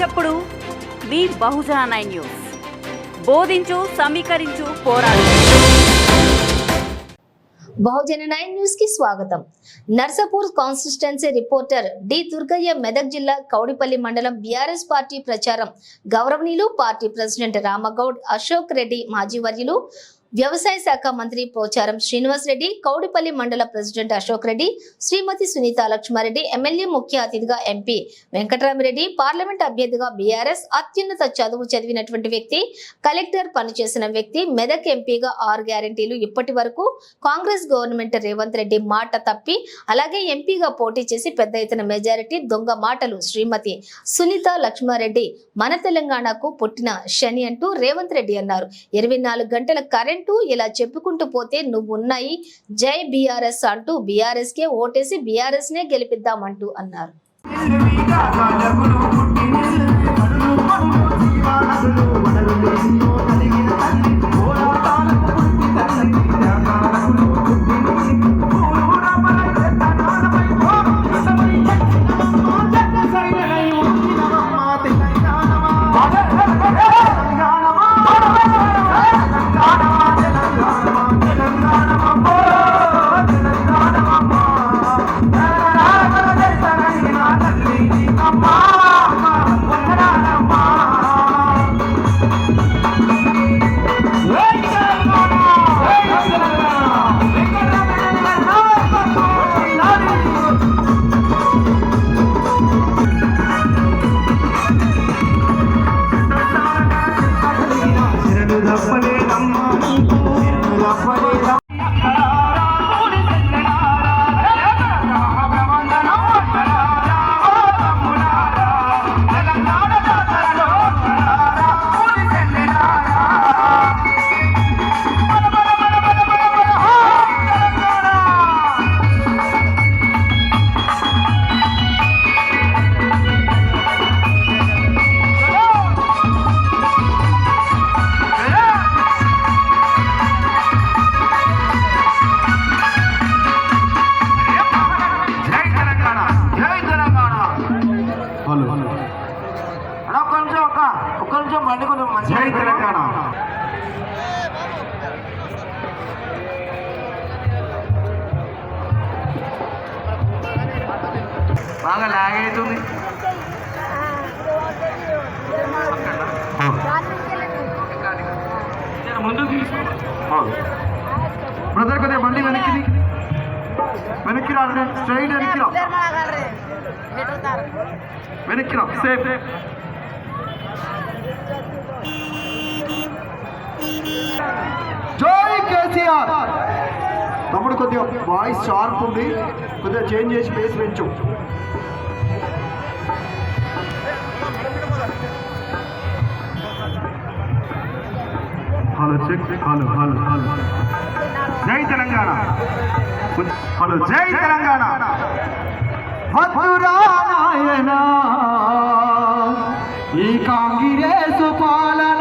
చప్పుడు. మీ Bahujana nine news. బోధించు సమీకరించు పోరాడు. బహుజన నైన్ న్యూస్కి స్వాగతం. Narsapur constituency reporter D Durgaiah Medak జిల్లా కౌడిపల్లి మండలం బీఆర్ఎస్ పార్టీ ప్రచారం. గౌరవనీయులు పార్టీ ప్రెసిడెంట్ రామగౌడ్ అశోక్ రెడ్డి మాజీ వర్యులు వ్యవసాయ శాఖ మంత్రి పోచారం శ్రీనివాస్ రెడ్డి కౌడిపల్లి మండల ప్రెసిడెంట్ అశోక్ రెడ్డి శ్రీమతి సునీత లక్ష్మారెడ్డి ఎమ్మెల్యే ముఖ్య అతిథిగా ఎంపీ వెంకటరామిరెడ్డి పార్లమెంట్ అభ్యర్థిగా బీఆర్ఎస్ అత్యున్నత చదువు చదివినటువంటి వ్యక్తి కలెక్టర్ పనిచేసిన వ్యక్తి మెదక్ ఎంపీగా ఆరు గ్యారంటీలు ఇప్పటి వరకు కాంగ్రెస్ గవర్నమెంట్ రేవంత్ రెడ్డి మాట తప్పి అలాగే ఎంపీగా పోటీ చేసి పెద్ద ఎత్తున మెజారిటీ దొంగ మాటలు శ్రీమతి సునీత లక్ష్మారెడ్డి మన తెలంగాణకు పుట్టిన శని అంటూ రేవంత్ రెడ్డి అన్నారు. ఇరవై నాలుగు గంటల కరెంట్ ఇలా చెప్పుకుంటూ పోతే నువ్వు ఉన్నాయి జై బీఆర్ఎస్ అంటూ బీఆర్ఎస్ కే ఓటేసి బీఆర్ఎస్ నే గెలిపిద్దామంటూ అన్నారు. జై వెనక్కి రా స్ట్రైట్ వెనక్కి రా వెనక్కి రా సేఫ్. జై కేసీఆర్. తమ్ముడు కొద్దిగా వాయిస్ షార్ప్ ఉంది. కొద్దిగా చేంజ్ చేసి బేస్ పెంచు. Hello check. Hello hello hello. జై తెలంగాణ. హలో జై తెలంగాణ. వద్దురా నాయనా. ఈ కాంగ్రెస్ పాలన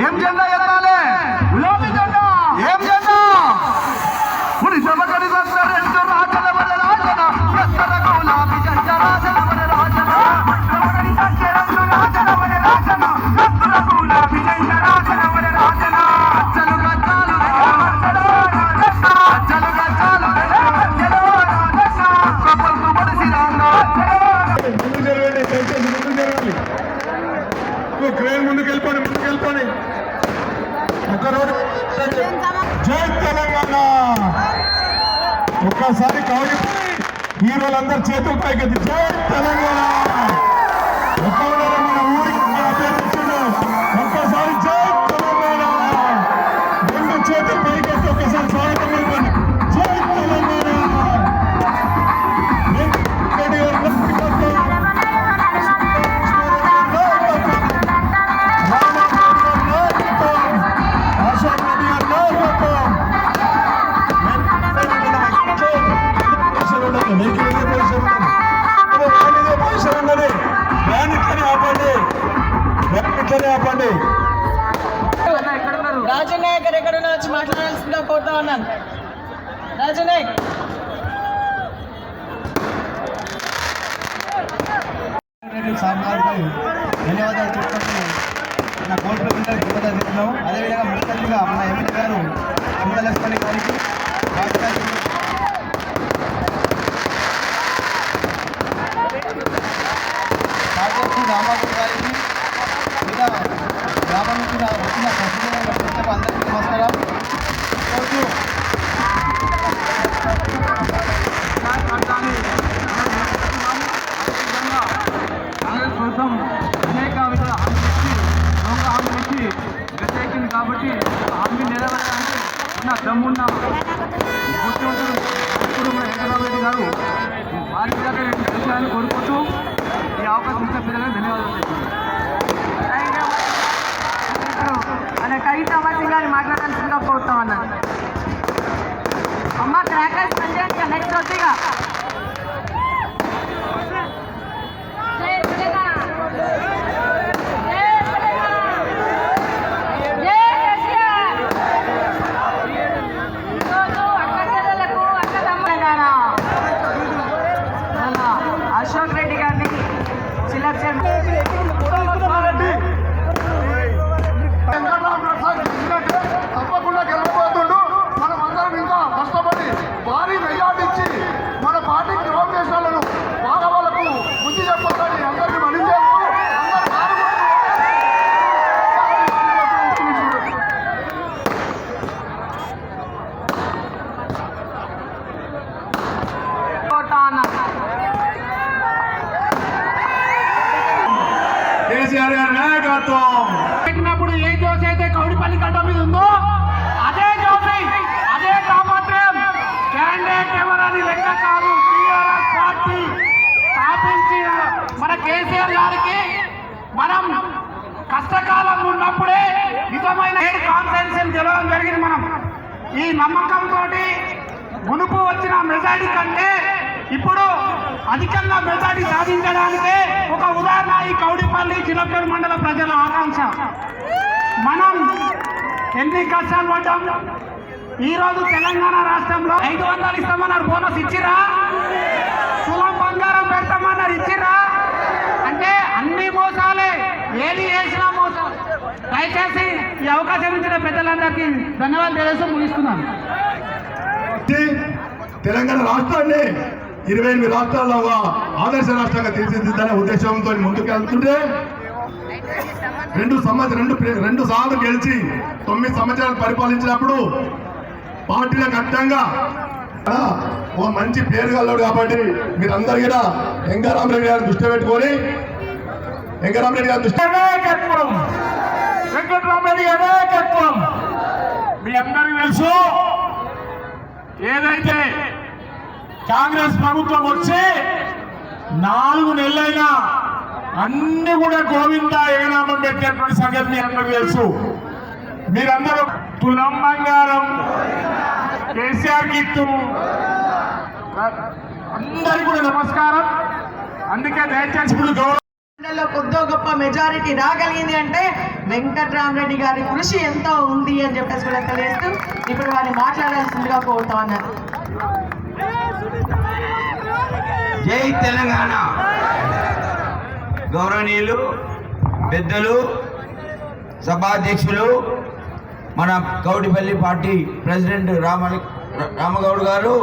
ఏం జెండా ఎత్తాలి? గులాబీ జెండా? ఏం జెండా? ఇప్పుడు జమకడి గులాబీ జెండా రాజన గులాబీ జెండా ఒక జై తెలంగాణ. ఒక్కసారి కౌడి హీరోలందరూ చేతులు పైకి జై తెలంగాణ. ఆపండి రాజనాయక్ గారు ఎక్కడ వచ్చి మాట్లాడాల్సిందిగా కోరుతా ఉన్నాను. రాజనాయక్. ధన్యవాదాలు చెప్తున్నాము మన గోల్డ్ ప్రెసిడెంట్ ధన్యవాదాలు చెప్తున్నాము అదేవిధంగా ముఖ్యంగా మన ఎమ్మెల్యే గారు సుందరలక్ష్మణి గారికి రాష్ట్రానికి అధికంగా మెజార్టీ సాధించడానికి ఒక ఉదాహరణ ఈ కౌడిపల్లి చిన్నపేరు మండల ప్రజల ఆకాంక్ష. మనం ఎన్ని కష్టాలు పడ్డాం. ఈ రోజు తెలంగాణ రాష్ట్రంలో ఐదు వందలు ఇస్తామన్నారు. బోనస్ ఇచ్చిరా? తులం బంగారం పెడతామన్నారు. ఇచ్చిరా? అంటే అన్ని మోసాలే. ఏది చేసినా మోసాలు. దయచేసి ఈ అవకాశం ఇచ్చిన పెద్దలందరికీ ధన్యవాదాలు తెలియజేస్తూ ముగిస్తున్నాను. తెలంగాణ రాష్ట్రాన్ని ఇరవై ఎనిమిది రాష్ట్రాల్లో ఒక ఆదర్శ రాష్ట్రంగా తీర్చిదిద్దనే ఉద్దేశంతో ముందుకు వెళ్తుంటే రెండు సంవత్సరం రెండు రెండు సార్లు గెలిచి తొమ్మిది సంవత్సరాలు పరిపాలించినప్పుడు పార్టీలకు అడ్డంగా ఒక ఓ మంచి పేరు కలడు కాబట్టి మీరందరూ కూడా వెంకరామరెడ్డి గారిని దృష్టి పెట్టుకొని వెంకరామరెడ్డి గారి దృష్టి నాయకత్వం వెంకటరామరెడ్డి గారి నాయకత్వం మీ అందరికీ తెలుసు ఏదైతే కాంగ్రెస్ ప్రభుత్వం వచ్చి నాలుగు నెలలైనా అన్ని కూడా గోవింద ఏనామం పెట్టినటువంటి సంగతి మీ అందరికీ తెలుసు. మీరందరూ తులం బంగారం కేసీఆర్ గిట్టు అందరికీ కూడా నమస్కారం. అందుకే దయచేసి ఇప్పుడు గౌరవ కొద్దో గొప్ప మెజారిటీ రాగలిగింది అంటే వెంకట్రామరెడ్డి గారి కృషి ఎంతో ఉంది అని చెప్పేసి కూడా తెలియజేస్తూ ఇప్పుడు వారిని మాట్లాడాల్సిందిగా కోరుతా ఉన్నారు జై తెలంగాణ. గౌరవనీయులు పెద్దలు సభాధ్యక్షులు మన కౌటిపల్లి పార్టీ ప్రెసిడెంట్ రామ రామగౌడ్ గారు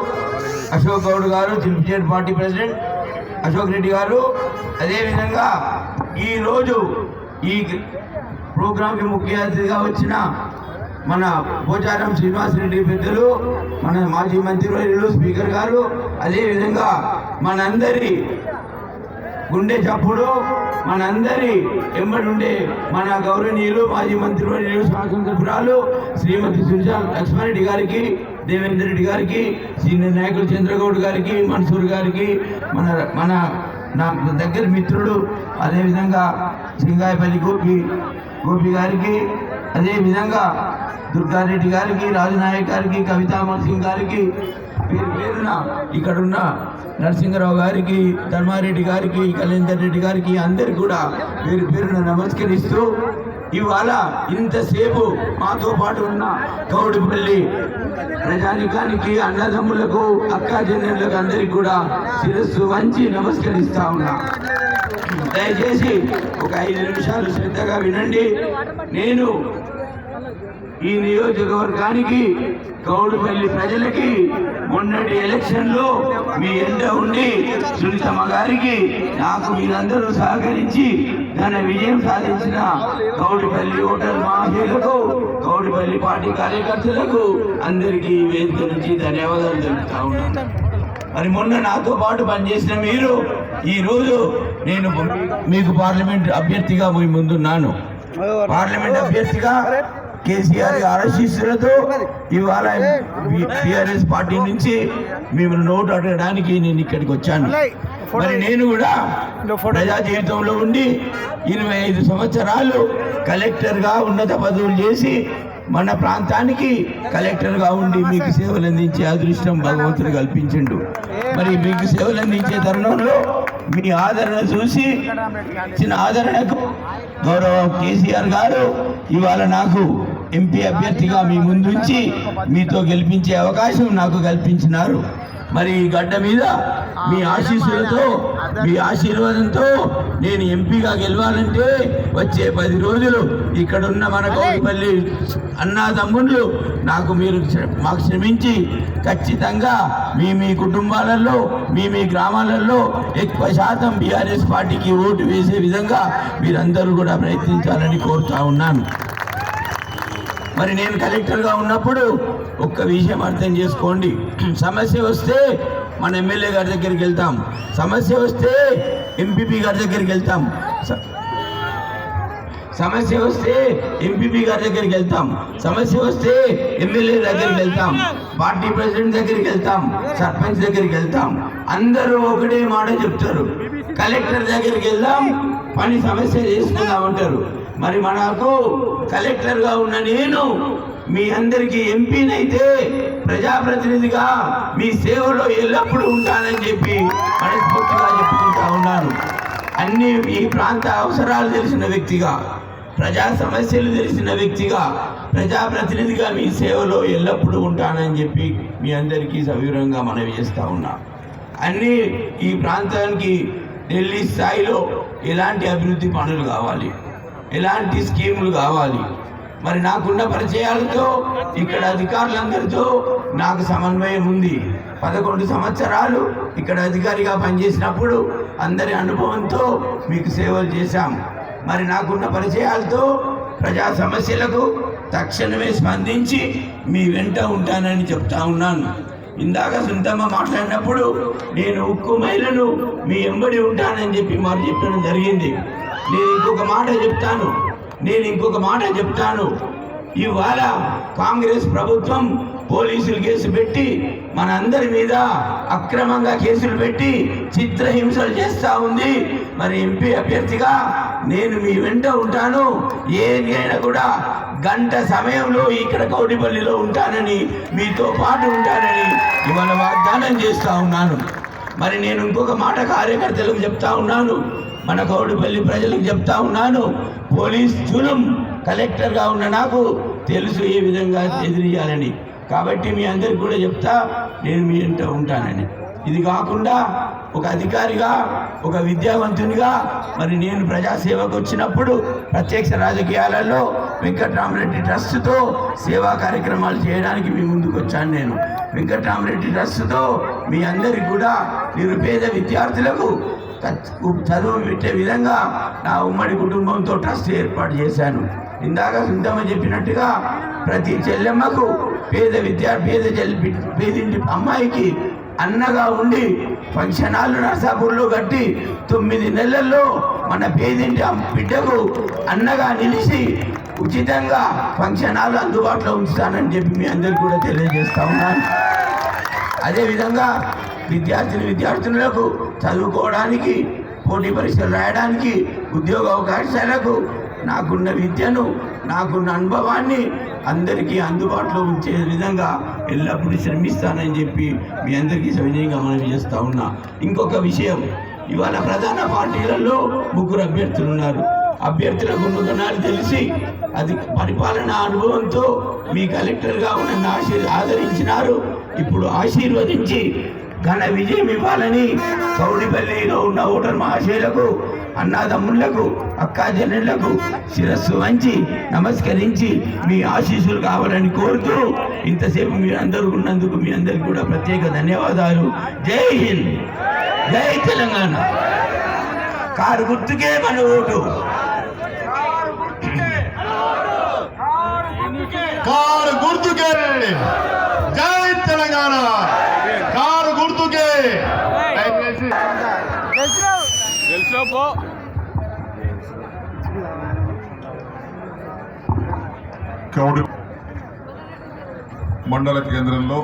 అశోక్ గౌడ్ గారు చిల్పిచేటి పార్టీ ప్రెసిడెంట్ అశోక్ రెడ్డి గారు. అదేవిధంగా ఈరోజు ఈ ప్రోగ్రాంకి ముఖ్య అతిథిగా వచ్చిన మన పోచారం శ్రీనివాసరెడ్డి పెద్దలు మన మాజీ మంత్రివర్యులు స్పీకర్ గారు. అదేవిధంగా మనందరి గుండె చప్పుడు మనందరి ఎంబడుండే మన గౌరవనీయులు మాజీ మంత్రివర్యులు శాసనసభ్యురాలు శ్రీమతి సుజా లక్ష్మారెడ్డి గారికి దేవేందర్ రెడ్డి గారికి సీనియర్ నాయకులు చంద్రగౌడ్ గారికి మన్సూర్ గారికి మన మన నా దగ్గర మిత్రుడు అదేవిధంగా సింగాయపల్లి గోపి గోపి గారికి అదేవిధంగా దుర్గారెడ్డి గారికి రాజునాయక్ గారికి కవితా సింగ్ గారికి పేరు పేరున ఇక్కడున్న నరసింహరావు గారికి ధర్మారెడ్డి గారికి కళ్యాణ్ రెడ్డి గారికి అందరికి కూడా పేరు పేరున నమస్కరిస్తూ ఇవాళ ఇంతసేపు మాతో పాటు ఉన్న కౌడిపల్లి ప్రజానికానికి అన్నదమ్ములకు అక్కా అందరికి కూడా శిరస్సు వంచి నమస్కరిస్తా ఉన్నా. దయచేసి ఒక ఐదు నిమిషాలు శ్రద్ధగా వినండి. నేను ఈ నియోజకవర్గానికి గౌడుపల్లి ప్రజలకి మొన్నటి ఎలక్షన్లో మీ ఎండ ఉండి సునీతమ్మ గారికి నాకు మీరందరూ సహకరించి ఘన విజయం సాధించిన గౌడిపల్లి ఓటర్ మహాశయులకు గౌడిపల్లి పార్టీ కార్యకర్తలకు అందరికీ వేదిక నుంచి ధన్యవాదాలు తెలుపుతా ఉన్నాను. మరి మొన్న నాతో పాటు పనిచేసిన మీరు ఈ రోజు నేను మీకు పార్లమెంట్ అభ్యర్థిగా మీ ముందున్నాను. పార్లమెంట్ అభ్యర్థిగా కేసీఆర్ ఆశీస్సులతో ఇవాళ టిఆర్ఎస్ పార్టీ నుంచి మేము నోటు అడగడానికి నేను ఇక్కడికి వచ్చాను. మరి నేను కూడా ప్రజా జీవితంలో ఉండి ఇరవై ఐదు సంవత్సరాలు కలెక్టర్గా ఉన్నత పదవులు చేసి మన ప్రాంతానికి కలెక్టర్గా ఉండి మీకు సేవలు అందించే అదృష్టం భగవంతుడు కల్పించిండు. మరి మీకు సేవలు అందించే తరుణంలో మీ ఆదరణ చూసి ఇచ్చిన ఆదరణకు గౌరవ కేసీఆర్ గారు ఇవాళ నాకు ఎంపీ అభ్యర్థిగా మీ ముందుంచి మీతో గెలిపించే అవకాశం నాకు కల్పించినారు. మరి ఈ గడ్డ మీద మీ ఆశీస్సులతో మీ ఆశీర్వాదంతో నేను ఎంపీగా గెలవాలంటే వచ్చే పది రోజులు ఇక్కడ ఉన్న మన గౌడిపల్లి అన్నా తమ్ముళ్ళు నాకు మీరు మాకు శ్రమించి ఖచ్చితంగా మీ మీ కుటుంబాలలో మీ మీ గ్రామాలలో ఎక్కువ శాతం బీఆర్ఎస్ పార్టీకి ఓటు వేసే విధంగా మీరందరూ కూడా ప్రయత్నించాలని కోరుతా ఉన్నాను. మరి నేను కలెక్టర్గా ఉన్నప్పుడు ఒక్క విషయం అర్థం చేసుకోండి. సమస్య వస్తే మన ఎమ్మెల్యే గారి దగ్గరికి వెళ్తాం. సమస్య వస్తే ఎంపీపీ గారి దగ్గరికి వెళ్తాం. స- సమస్య వస్తే ఎంపీపీ గారి దగ్గరికి వెళ్తాం. సమస్య వస్తే ఎమ్మెల్యే దగ్గరికి వెళ్తాం. పార్టీ ప్రెసిడెంట్ దగ్గరికి వెళ్తాం. సర్పంచ్ దగ్గరికి వెళ్తాం. అందరూ ఒకటే మాట చెప్తారు. కలెక్టర్ దగ్గరికి వెళ్దాం. పని సమస్య చేసుకుందాం అంటారు. మరి మనకు కలెక్టర్గా ఉన్న నేను మీ అందరికీ ఎంపీనైతే ప్రజాప్రతినిధిగా మీ సేవలో ఎల్లప్పుడూ ఉంటానని చెప్పి మనస్ఫూర్తిగా చెప్పుకుంటా ఉన్నాను. అన్ని ఈ ప్రాంత అవసరాలు తెలిసిన వ్యక్తిగా ప్రజా సమస్యలు తెలిసిన వ్యక్తిగా ప్రజాప్రతినిధిగా మీ సేవలో ఎల్లప్పుడూ ఉంటానని చెప్పి మీ అందరికీ సవివరంగా మనవి చేస్తూ ఉన్నా. అన్ని ఈ ప్రాంతానికి ఢిల్లీ స్థాయిలో ఎలాంటి అభివృద్ధి పనులు కావాలి? ఎలాంటి స్కీములు కావాలి? మరి నాకున్న పరిచయాలతో ఇక్కడ అధికారులందరితో నాకు సమన్వయం ఉంది. పదకొండు సంవత్సరాలు ఇక్కడ అధికారిగా పనిచేసినప్పుడు అందరి అనుభవంతో మీకు సేవలు చేశాం. మరి నాకున్న పరిచయాలతో ప్రజా సమస్యలకు తక్షణమే స్పందించి మీ వెంట ఉంటానని చెప్తా ఉన్నాను. ఇందాక సుంతమ్మ మాట్లాడినప్పుడు నేను ఉక్కు మహిళను మీ ఎంబడి ఉంటానని చెప్పి మాకు చెప్పడం జరిగింది. నేను ఇంకొక మాట చెప్తాను. నేను ఇంకొక మాట చెప్తాను. ఇవాళ కాంగ్రెస్ ప్రభుత్వం పోలీసులు కేసు పెట్టి మనందరి మీద అక్రమంగా కేసులు పెట్టి చిత్రహింసలు చేస్తూ ఉంది. మరి ఎంపీ అభ్యర్థిగా నేను మీ వెంట ఉంటాను. ఏ నేను కూడా గంట సమయంలో ఇక్కడ కౌడిపల్లిలో ఉంటానని మీతో పాటు ఉంటానని ఇవాళ వాగ్దానం చేస్తూ ఉన్నాను. మరి నేను ఇంకొక మాట కార్యకర్తలకు చెప్తా ఉన్నాను. మన కౌడిపల్లి ప్రజలకు చెప్తా ఉన్నాను. పోలీస్ చులం కలెక్టర్గా ఉన్న నాకు తెలుసు ఏ విధంగా ఎదిరియాలని. కాబట్టి మీ అందరికి కూడా చెప్తా నేను మీ ఇంట ఉంటానని. ఇది కాకుండా ఒక అధికారిగా ఒక విద్యావంతునిగా మరి నేను ప్రజాసేవకు వచ్చినప్పుడు ప్రత్యక్ష రాజకీయాలలో వెంకట్రామరెడ్డి ట్రస్ట్తో సేవా కార్యక్రమాలు చేయడానికి మీ ముందుకు వచ్చాను నేను. వెంకట్రామరెడ్డి ట్రస్ట్తో మీ అందరికి కూడా నిరుపేద విద్యార్థులకు చదువు పెట్టే విధంగా నా ఉమ్మడి కుటుంబంతో ట్రస్ట్ ఏర్పాటు చేశాను. ఇందాక సుందమ్మ చెప్పినట్టుగా ప్రతి చెల్లెమ్మకు పేద విద్యా పేద చెల్లి పేదింటి అమ్మాయికి అన్నగా ఉండి ఫంక్షన్ హాల్ నర్సాపూర్లో కట్టి తొమ్మిది నెలల్లో మన పేదింటి బిడ్డకు అన్నగా నిలిచి ఉచితంగా ఫంక్షన్ హాల్ అందుబాటులో ఉంచుతానని చెప్పి మీ అందరికీ కూడా తెలియజేస్తా ఉన్నాను. అదేవిధంగా విద్యార్థులు విద్యార్థినులకు చదువుకోవడానికి పోటీ పరీక్షలు రాయడానికి ఉద్యోగ అవకాశాలకు నాకున్న విద్యను నాకున్న అనుభవాన్ని అందరికీ అందుబాటులో ఉంచే విధంగా ఎల్లప్పుడూ శ్రమిస్తానని చెప్పి మీ అందరికీ సవినయంగా మనవి చేస్తూ ఉన్నా. ఇంకొక విషయం ఇవాళ ప్రధాన పార్టీలలో ముగ్గురు అభ్యర్థులు ఉన్నారు. అభ్యర్థులకు గుణగణాలు తెలిసి అది పరిపాలన అనుభవంతో మీ కలెక్టర్గా ఉన్న ఆశీ ఆదరించినారు. ఇప్పుడు ఆశీర్వదించి ఘన విజయం ఇవ్వాలని కౌడిపల్లిలో ఉన్న ఓటర్ మహాశయులకు అన్నాదమ్ముళ్ళకు అక్కాజనులకు శిరస్సు వంచి నమస్కరించి మీ ఆశీస్సులు కావాలని కోరుతూ ఇంతసేపు మీరు అందరూ ఉన్నందుకు మీ అందరికి కూడా ప్రత్యేక ధన్యవాదాలు. జై హింద్. జై తెలంగాణ. కారు గుర్తుకే మన ఓటు కారు గుర్తుకే జై తెలంగాణ. కారు గుర్తుకే. కౌడి మండల కేంద్రంలో